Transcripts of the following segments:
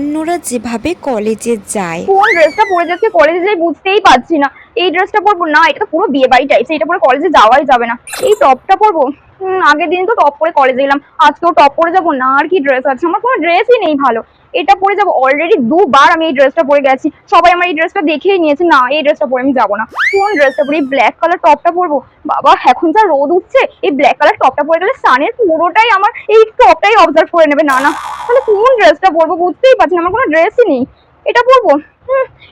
অন্যরা যেভাবে কলেজে যায়। কোন ড্রেসটা পরে যাচ্ছে কলেজে যাই বুঝতেই পারছি না। এই ড্রেসটা পরবো? না, এটা তো পুরো বিয়ে বাড়ি টাইপস এটা পরে কলেজে যাওয়াই যাবে না। এই টপটা পরবো? আগের দিন তো টপ পরে কলেজে গেলাম আজকেও টপ পরে যাব? না, আর কি ড্রেস আছে? আমার কোনো ড্রেসই নেই ভালো। এটা পরে যাব? অলরেডি দুবার আমি এই ড্রেসটা পরে গেছি। সবাই আমার এই ড্রেসটা দেখেই নিয়েছে, না, এই ড্রেসটা পরে আমি যাব না। কোন ড্রেসটা পরে? এই ব্ল্যাক কালার টপটা পরবো? বাবা, এখন যা রোদ উঠছে, এই ব্ল্যাক কালার টপটা পরে গেলে সানের পুরোটাই আমার, এই টপটাই অবজার্ভ করে নেবে। না না, তাহলে কোন ড্রেসটা পরবো? বুঝতেই পারছি না, আমার কোনো ড্রেসই নেই। এটা পরবো?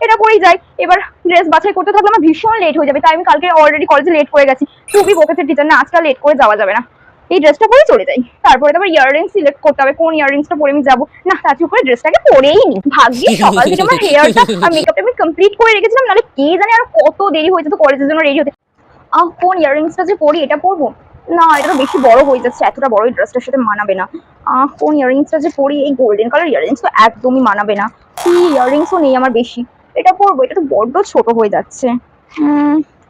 এটা পরেই যাই এবার ড্রেস বাছাই করতে থাকলে আমার ভীষণ লেট হয়ে যাবে। তাই আমি কালকে অলরেডি কলেজে লেট করে গেছি। খুবই বকেছে টিচার না আজকাল লেট করে যাওয়া যাবে না। এই ড্রেসটা পরে চলে যাই। তারপরে তো আবার ইয়াররিংস সিলেক্ট করতে হবে। কোন ইয়াররিংসটা পরে আমি যাব? না, তার উপরে ড্রেসটাকে পরেই নি। ভাগ্যে সকাল থেকে আমার হেয়ারটা আর মেকআপটা আমি কমপ্লিট করে রেখেছিলাম। নাহলে কে জানে আর কত দেরি হয়ে যেত কলেজের জন্য রেডি হতে। আহ, কোন ইয়াররিংসটা যে পরি, এটা পরবো? না, এটা তো বেশি বড় হয়ে যাচ্ছে। এতটা বড় ড্রেসটার সাথে মানাবে না। আহ, কোন ইয়াররিংসটা যে পরি, এই গোল্ডেন কালার ইয়াররিংস তো একদমই মানাবে না। কি ইয়াররিংসও নেই আমার বেশি। এটা পরবো, এটা তো বড্ড ছোট হয়ে যাচ্ছে।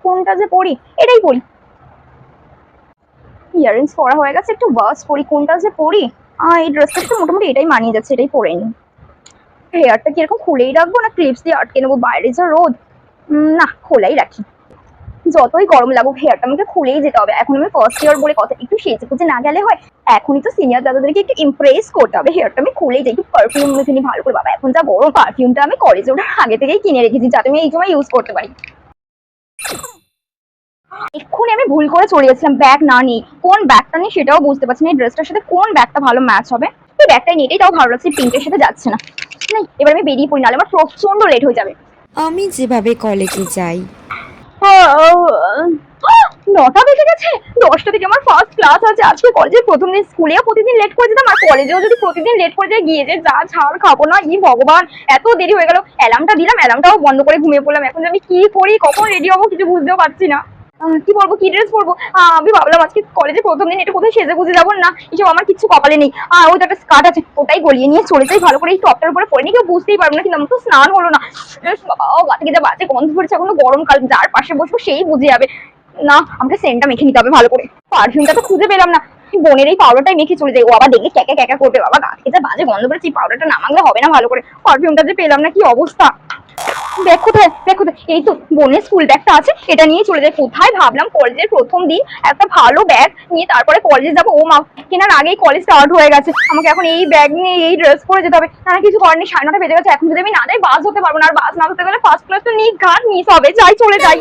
কোনটা যে পরি? এটাই পরি। ইয়াররিংস পরা হয়ে গেছে, একটু বাস পরি, কোনটা যে পরি? এই ড্রেসটা তো মোটামুটি এটাই মানিয়ে যাচ্ছে, এটাই পরে নি হেয়ারটা কীরকম খুলেই রাখব, না ক্লিপস দিয়ে আটকে নেব? বাইরে যা রোদ। না, খোলাই রাখি। যতই গরম লাগুক হেয়ারটা আমাকে খুলেই যেতে হবে। এখন আমি ফার্স্ট ইয়ার বলে কথা, একটু সেজে খুঁজে না গেলে হয়। এখনই তো সিনিয়র দাদাদেরকে একটু ইমপ্রেস করতে হবে। হেয়ারটা আমি খুলেই যাই, একটু পারফিউম মেখে নিই ভালো করে বাবা, এখন যা গরম পারফিউমটা আমি কলেজে ওঠার আগে থেকেই কিনে রেখেছি, যাতে আমি এই সময় ইউজ করতে পারি। এক্ষুনি আমি ভুল করে চলে গেছিলাম ব্যাগ না নিই কোন ব্যাগটা নিই সেটাও বুঝতে পারছি না। এই ড্রেসটার সাথে কোন ব্যাগটা ভালো ম্যাচ হবে? এই ব্যাগটাই নিয়ে এটাই তাও ভালো লাগছে পিঙ্কের সাথে যাচ্ছে না। না এবার আমি বেরিয়ে পড়ি, নাহলে আমার প্রচণ্ড লেট হয়ে যাবে। আমি যেভাবে কলেজে যাই নটা বেজে গেছে? দশটা থেকে আমার ফার্স্ট ক্লাস আছে। আজকে কলেজের প্রথম দিন স্কুলেও প্রতিদিন লেট করে যেতাম, আর কলেজেও যদি প্রতিদিন লেট করে যায়, গিয়ে যে যা ছাড় খাব না, ই ভগবান, এত দেরি হয়ে গেল। অ্যালার্মটা দিলাম অ্যালার্মটাও বন্ধ করে ঘুমিয়ে পড়লাম। এখন আমি কি করি, কখন রেডি হব কিছু বুঝতেও পারছি না। কি বলব কি ড্রেস পরবো? আমি ভাবলাম আজকে কলেজে প্রথম দিন এটা কোথায় সেজে গুজে যাব না? এসব আমার কিছু কপালে নেই। আর ওই একটা স্কার্ট আছে, ওটাই গলিয়ে নিয়ে চলে যাই, ভালো করে এই টপটার উপরে পরে নিয়ে কেউ বুঝতেই পারব না, কিন্তু আমার তো স্নান হলো না। বাবা গা থেকে যা বাজে গন্ধ পড়ছে, এখনও গরমকাল, যার পাশে বসবো সেই বুঝে যাবে। না আমাকে সেন্টটা মেখে নিতে হবে, ভালো করে। পারফিউমটা তো খুঁজে পেলাম না। বোনের এই পাউডারটাই মেখে চলে যাই। ও আবার দেখলে ক্যাকা ক্যাকা করবে। বাবা, গা থেকে বাজে গন্ধ পড়েছে এই পাউডারটা না মাখলে হবে না ভালো করে। পারফিউমটা যে পেলাম না, কি অবস্থা? এই তো, বোনের স্কুল ব্যাগটা আছে এটা নিয়ে চলে কোথায় ভাবলাম কলেজের প্রথম দিন একটা ভালো ব্যাগ নিয়ে তারপরে কলেজে যাব। ও মা, কেনার আগেই কলেজ স্টার্ট হয়ে গেছে। আমাকে এখন এই ব্যাগ নিয়ে এই ড্রেস পরে যেতে হবে। না কিছু করার নেই, সাড়ে নটা বেজে গেছে। এখন যদি আমি না যাই বাস হতে পারব না। আর বাস না হতে গেলে ফার্স্ট ক্লাস তো নিক ঘাট মিস হবে। যাই, চলে যাই।